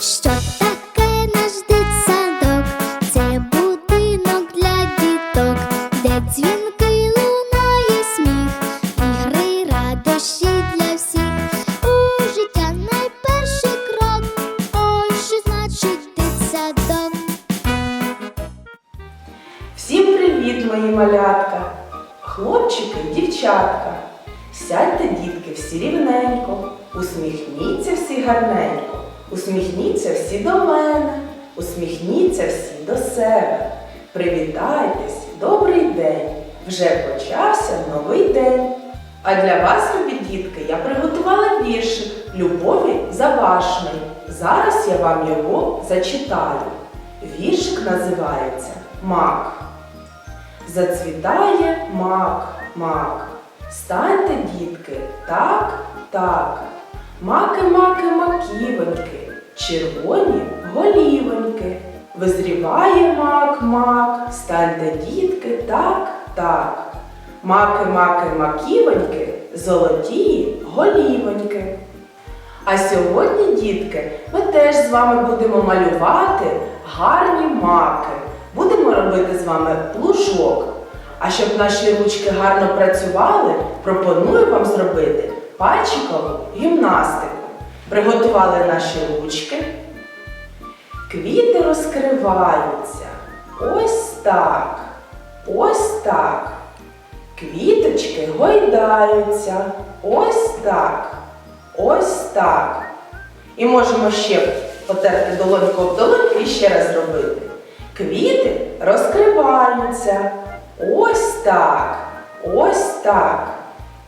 Що таке наш дитсадок? Це будинок для діток, де дзвінки лунає сміх, ігри радощі для всіх. У життя найперший крок. Ой, що значить дитсадок? Всім привіт, мої малятка! Хлопчики, дівчатка. Сядьте, дітки, всі рівненько, усміхніться всі гарненько, усміхніться всі до мене, усміхніться всі до себе. Привітайтесь, добрий день! Вже почався новий день. А для вас, любі дітки, я приготувала віршик Любові Завашний. Зараз я вам його зачитаю. Віршик називається Мак. Зацвітає мак, мак. Станьте, дітки, так, так. Маки, маки, маківоньки, червоні голівоньки. Визріває мак, мак. Станьте, дітки, так, так. Маки, маки, маківоньки, золотії голівоньки. А сьогодні, дітки, ми теж з вами будемо малювати гарні маки. Будемо робити з вами плужок. А щоб наші ручки гарно працювали, пропоную вам зробити пальчикову гімнастику. Приготували наші ручки. Квіти розкриваються. Ось так. Ось так. Квіточки гойдаються. Ось так. Ось так. І можемо ще потерти долоньку об долоньку і ще раз зробити. Квіти розкриваються. Ось так. Ось так.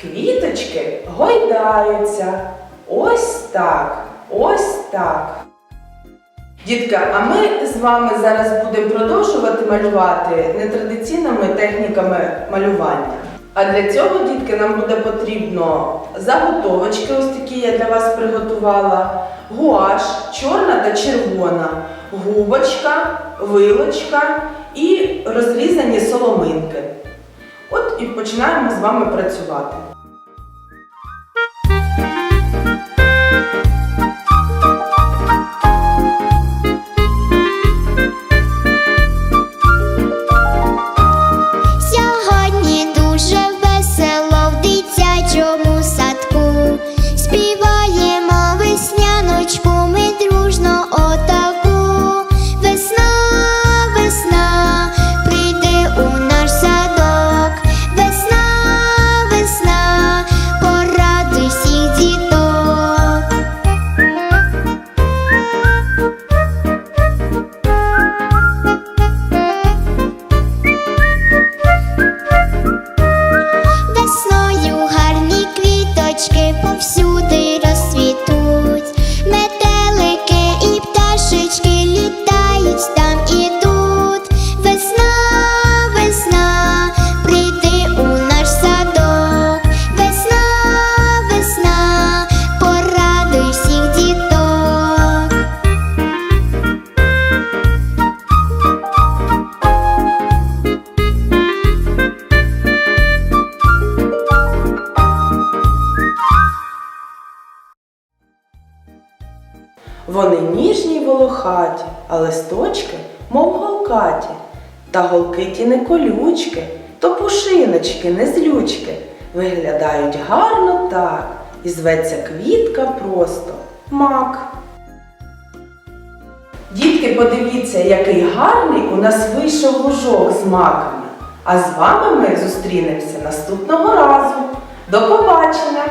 Квіточки гойдаються. Ось так. Ось так. Дітка, а ми з вами зараз будемо продовжувати малювати нетрадиційними техніками малювання. А для цього, дітки, нам буде потрібно заготовочки, ось такі я для вас приготувала, гуаш, чорна та червона, губочка, вилочка і розрізані соломинки. От і починаємо з вами працювати. Вони ніжні й волохаті, а листочки, мов голкаті. Та голки ті не колючки, то пушиночки, не злючки. Виглядають гарно так, і зветься квітка просто мак. Дітки, подивіться, який гарний у нас вийшов лужок з маками. А з вами ми зустрінемося наступного разу. До побачення!